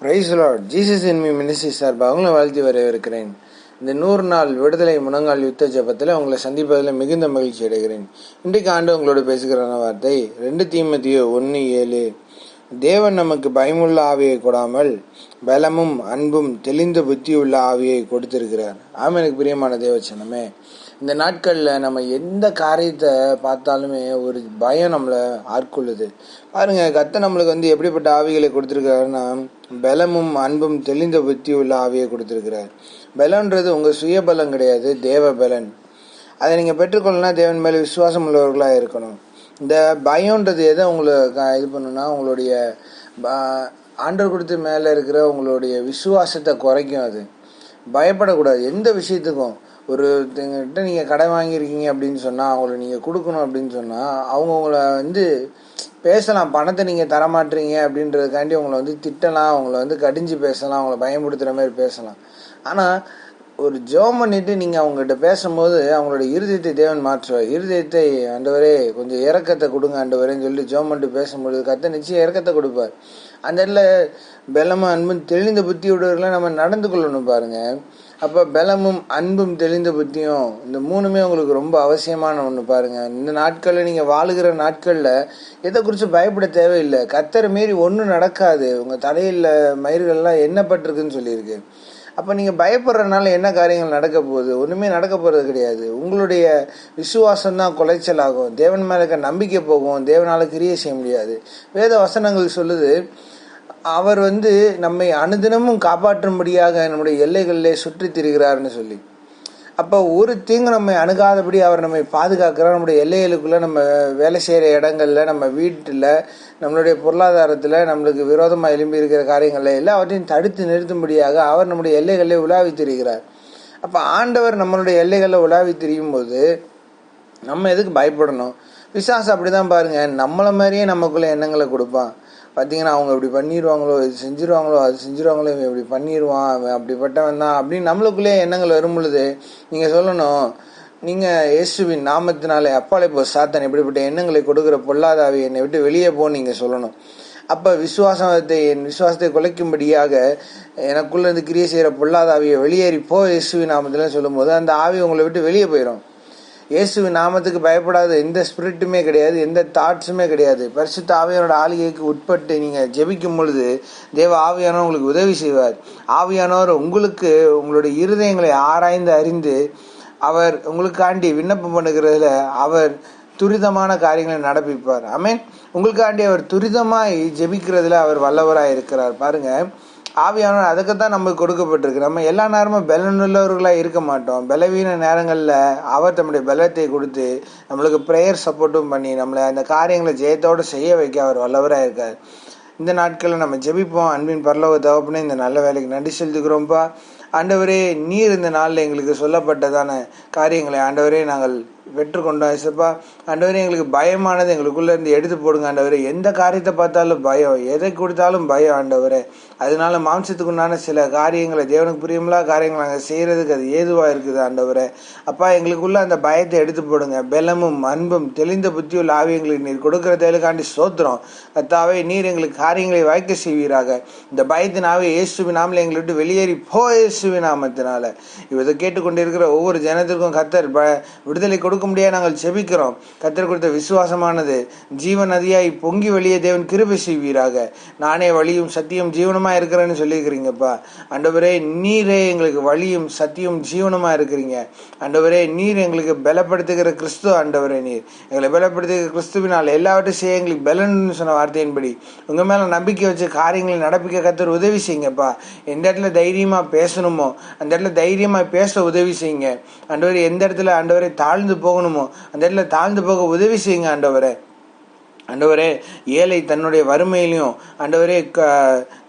Price Lord Jesus இன்மி ministry சார்பாக உங்களை வாழ்த்தி வரவேற்கிறேன். இந்த நூறு நாள் விடுதலை முழங்கால் யுத்த ஜபத்தில் உங்களை சந்திப்பதில் மிகுந்த மகிழ்ச்சி அடைகிறேன். இன்றைக்கு ஆண்டு உங்களோட பேசுகிற வார்த்தை. ரெண்டு தீமதியோ ஒன்று ஏழு. தேவன் நமக்கு பயமுள்ள ஆவியை கொடாமல் பலமும் அன்பும் தெளிந்த புத்தியுள்ள ஆவியை கொடுத்திருக்கிறார். ஆமாம் எனக்கு பிரியமான தேவச்சனமே இந்த நாட்களில் நம்ம எந்த காரியத்தை பார்த்தாலுமே ஒரு பயம் நம்மளை ஆட்கொள்ளுது. பாருங்க கத்த நம்மளுக்கு வந்து எப்படிப்பட்ட ஆவிகளை கொடுத்துருக்காருன்னா பலமும் அன்பும் தெளிந்த புத்தி உள்ள ஆவியை கொடுத்துருக்கிறார். பலன்றது உங்கள் சுய பலம் கிடையாது தேவ பலன் அதை நீங்கள் பெற்றுக்கொள்ளனா தேவன் மேலே விசுவாசம் உள்ளவர்களாக இருக்கணும். இந்த பயம்ன்றது எதை உங்களை இது பண்ணுன்னா உங்களுடைய ப- கொடுத்து மேலே இருக்கிற உங்களுடைய விசுவாசத்தை குறைக்கும் அது. பயப்படக்கூடாது. எந்த விஷயத்துக்கும். ஒரு கிட்ட நீங்கள் கடை வாங்கியிருக்கீங்க அப்படின்னு சொன்னால் அவங்கள நீங்கள் கொடுக்கணும் அப்படின்னு சொன்னால் அவங்க உங்களை வந்து பேசலாம். பணத்தை நீங்கள் தரமாட்டீங்க அப்படின்றதுக்காண்டி உங்களை வந்து திட்டலாம். அவங்கள வந்து கடிஞ்சு பேசலாம். அவங்கள பயமுடுத்துகிற மாதிரி பேசலாம். ஆனால் ஒரு ஜோம் பண்ணிட்டு நீங்கள் அவங்ககிட்ட பேசும்போது அவங்களோட இருதயத்தை தேவன் மாற்றுவார். இருதயத்தை ஆண்டவரே கொஞ்சம் இறக்கத்தை கொடுங்க ஆண்டவரேன்னு சொல்லி ஜோம் பண்ணிட்டு பேசும்பொழுது கத்த நிச்சயம் இறக்கத்தை கொடுப்பார். அந்த இடத்துல பலமும் அன்பும் தெளிந்த புத்தியோடவர்களாக நம்ம நடந்து கொள்ளணும் பாருங்க. அப்போ பலமும் அன்பும் தெளிந்த புத்தியும் இந்த மூணுமே உங்களுக்கு ரொம்ப அவசியமான ஒன்று பாருங்க. இந்த நாட்களில் நீங்கள் வாழுகிற நாட்களில் எதை குறித்து பயப்பட தேவையில்லை. கத்தரை மீறி ஒன்றும் நடக்காது. உங்கள் தலையில் மயிர்கள்லாம் என்னப்பட்டிருக்குன்னு சொல்லியிருக்கு. அப்போ நீங்கள் பயப்படுறதுனால என்ன காரியங்கள் நடக்க போகுது? ஒன்றுமே நடக்க போகிறது கிடையாது. உங்களுடைய விசுவாசம் தான் குலைச்சல் ஆகும். தேவன் மேலே இருக்க நம்பிக்கை போகும். தேவனால் கிரியை செய்ய முடியாது. வேத வசனங்கள் சொல்லுது அவர் வந்து நம்மை அனுதினமும் காப்பாற்றும்படியாக நம்முடைய எல்லைகளிலே சுற்றி திரிகிறார்னு சொல்லி. அப்போ ஒரு தீங்கு நம்மை அணுகாதபடி அவர் நம்மை பாதுகாக்கிறார். நம்முடைய எல்லைகளுக்குள்ளே நம்ம வேலை செய்கிற இடங்களில் நம்ம வீட்டில் நம்மளுடைய பொருளாதாரத்தில் நம்மளுக்கு விரோதமாக எழும்பி இருக்கிற காரியங்களில் எல்லாவற்றையும் தடுத்து நிறுத்தும்படியாக அவர் நம்முடைய எல்லைகளில் உலாவி திரிகிறார். அப்போ ஆண்டவர் நம்மளுடைய எல்லைகளில் உலாவி திரியும் போது நம்ம எதுக்கு பயப்படணும்? பிசாசு அப்படிதான் பாருங்கள் நம்மளை மாதிரியே நமக்குள்ள எண்ணங்களை கொடுப்பான். பார்த்தீங்கன்னா அவங்க இப்படி பண்ணிடுவாங்களோ இது செஞ்சிருவாங்களோ அது செஞ்சிருவாங்களோ இவன் இப்படி பண்ணிடுவான் அவன் அப்படிப்பட்டவன் தான் அப்படின்னு நம்மளுக்குள்ளே எண்ணங்கள் வரும் பொழுது நீங்கள் சொல்லணும் நீங்கள் இயேசுவின் நாமத்தினாலே அப்பாலே போ சாத்தன் இப்படிப்பட்ட எண்ணங்களை கொடுக்குற பொல்லாதாவி என்னை விட்டு வெளியே போன்னு நீங்கள் சொல்லணும். அப்போ விசுவாசத்தை என் விசுவாசத்தை குலைக்கும்படியாக எனக்குள்ளேருந்து கிரியை செய்கிற பொல்லாதாவியை வெளியேறி போ இயேசுவின் நாமத்தில் சொல்லும்போது அந்த ஆவி உங்களை விட்டு வெளியே போயிடும் இயேசுவின் நாமத்துக்கு பயப்படாத எந்த ஸ்பிரிட்டுமே கிடையாது எந்த தாட்ஸுமே கிடையாது. பரிசுத்த ஆவியானோட ஆளுகைக்கு உட்பட்டு நீங்கள் ஜெபிக்கும் பொழுது தேவ ஆவியானவர் உங்களுக்கு உதவி செய்வார். ஆவியானவர் உங்களுக்கு உங்களுடைய இருதயங்களை ஆராய்ந்து அறிந்து அவர் உங்களுக்காண்டி விண்ணப்பம் பண்ணுகிறதுல அவர் துரிதமான காரியங்களை நடப்பிப்பார். மீன் உங்களுக்காண்டி அவர் துரிதமாய் ஜெபிக்கிறதுல அவர் வல்லவராக இருக்கிறார் பாருங்கள் ஆவியானவர் அதுக்கு தான் நமக்கு கொடுக்கப்பட்டிருக்கு. நம்ம எல்லா நேரமும் பலனுள்ளவர்களாக இருக்க மாட்டோம். பலவீன நேரங்களில் அவர் தம்முடைய பலத்தை கொடுத்து நம்மளுக்கு ப்ரேயர் சப்போர்ட்டும் பண்ணி நம்மளை அந்த காரியங்களை ஜெயத்தோடு செய்ய வைக்க அவர் வல்லவராக இருக்கார். இந்த நாட்களில் நம்ம ஜெபிப்போம். அன்பின் பரலோக தகப்பனே இந்த நல்ல வேலைக்கு நன்றி செலுத்துக்கிறோம்ப்பா ஆண்டவரே நீர் இந்த நாளில் எங்களுக்கு சொல்லப்பட்டதான காரியங்களை ஆண்டவரே நாங்கள் பெற்றுக்கொண்டோம் இசப்பா. ஆண்டவரே எங்களுக்கு பயமானது எங்களுக்குள்ளே இருந்து எடுத்து போடுங்க ஆண்டவரே. எந்த காரியத்தை பார்த்தாலும் பயம். எதை கொடுத்தாலும் பயம் ஆண்டவரே. அதனால மாம்சத்துக்குண்டான சில காரியங்களை தேவனுக்கு பிரியமில்லாத காரியங்களை நாங்கள் செய்கிறதுக்கு அது ஏதுவாக இருக்குது ஆண்டவரே. அப்பா எங்களுக்குள்ளே அந்த பயத்தை எடுத்து போடுங்க. பலமும் அன்பும் தெளிந்த புத்தியுள்ள ஆவி எங்களுக்கு நீர் கொடுக்குற தேலுக்காண்டி சோத்திரம் கத்தாவே நீர் எங்களுக்கு காரியங்களை வாய்க்க செய்வீராக. இந்த பயத்தின் ஆவி இயேசுவின் நாமில் எங்களை விட்டு வெளியேறி போ இயேசுவின் நாமத்தினால. இதை கேட்டுக்கொண்டிருக்கிற ஒவ்வொரு ஜனத்திற்கும் கத்தர் ப விடுதலை கொடு முடியாது. நாங்கள் செபிக்கிறோம் கத்தர் கொடுத்த விசுவாசமானது ஜீவ நதியாய் பொங்கி வெளியே தேவன் கிருபை செய்வீராக. நானே வழியும் சத்தியம் ஜீவனமாக இருக்கிறேன்னு சொல்லியிருக்கிறீங்கப்பா. அண்டவரே நீரே எங்களுக்கு வழியும் சத்தியம் ஜீவனமாக இருக்கிறீங்க. அண்டவரே நீர் எங்களுக்கு பலப்படுத்துகிற கிறிஸ்துவ ஆண்டவரே நீர். எங்களை பலப்படுத்துகிற கிறிஸ்துவினால் எல்லாவற்றையும் செய்ய எங்களுக்கு பலன்னு சொன்ன வார்த்தையின்படி உங்கள் மேலே நம்பிக்கை வச்சு காரியங்களை நடப்பிக்க கத்தர் உதவி செய்யுங்கப்பா. எந்த இடத்துல தைரியமாக பேசணுமோ அந்த இடத்துல தைரியமாக பேச உதவி செய்யுங்க. ஆண்டவரே எந்த இடத்துல ஆண்டவரே தாழ்ந்து போகணுமோ? அந்த இடத்துல தாழ்ந்து போக உதவி செய்யுங்க ஆண்டவரே. ஆண்டவரே ஏழை தன்னுடைய வறுமையிலையும் ஆண்டவரே க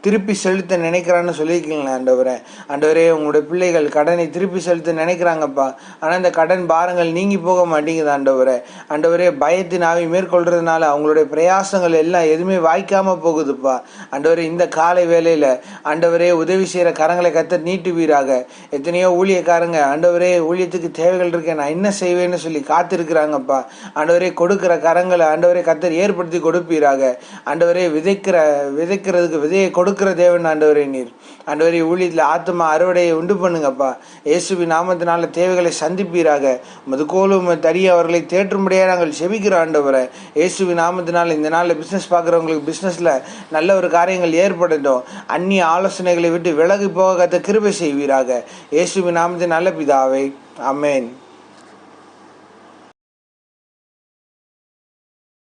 திருப்பி செலுத்த நினைக்கிறான்னு சொல்லியிருக்கீங்களே ஆண்டவரே. ஆண்டவரே உங்களுடைய பிள்ளைகள் கடனை திருப்பி செலுத்த நினைக்கிறாங்கப்பா. ஆனால் இந்த கடன் பாரங்கள் நீங்கி போக மாட்டேங்குது ஆண்டவரே. ஆண்டவரே பயத்தின் ஆவி மேற்கொள்றதுனால அவங்களுடைய பிரயாசங்கள் எல்லாம் எதுவுமே வாய்க்காம போகுதுப்பா. ஆண்டவரே இந்த காலை வேலையில் ஆண்டவரே உதவி செய்கிற கரங்களை கத்த நீட்டுவீராக எத்தனையோ ஊழியக்காரங்க ஆண்டவரே ஊழியத்துக்கு தேவைகள் இருக்கேன் நான் என்ன செய்வேன்னு சொல்லி காத்திருக்கிறாங்கப்பா. ஆண்டவரே கொடுக்கிற கரங்களை ஆண்டவரே கத்தர் ஏற்படுத்தி கொடுப்பீராக. ஆண்டவரே விதைக்கிற விதைக்கிறதுக்கு விதையை கொடுக்குற தேவன் ஆண்டவரே நீர். ஆண்டவரே ஊழியத்தில் ஆத்மா அறுவடையை உண்டு பண்ணுங்கப்பா. இயேசுவி நாமத்தினால தேவைகளை சந்திப்பீராக. மதுக்கோலும் தறிய அவர்களை தேற்றும்படியாக நாங்கள் செபிக்கிறோம் ஆண்டவரை. இயேசுவி நாமத்தினால் இந்த நாளில் பிஸ்னஸ் பார்க்குறவங்களுக்கு பிஸ்னஸில் நல்ல ஒரு காரியங்கள் ஏற்படட்டும். அந்நிய ஆலோசனைகளை விட்டு விலகி போக கத்த கிருபை செய்வீராக. இயேசுவி நாமத்தின் நல்ல பிதாவை. அமேன்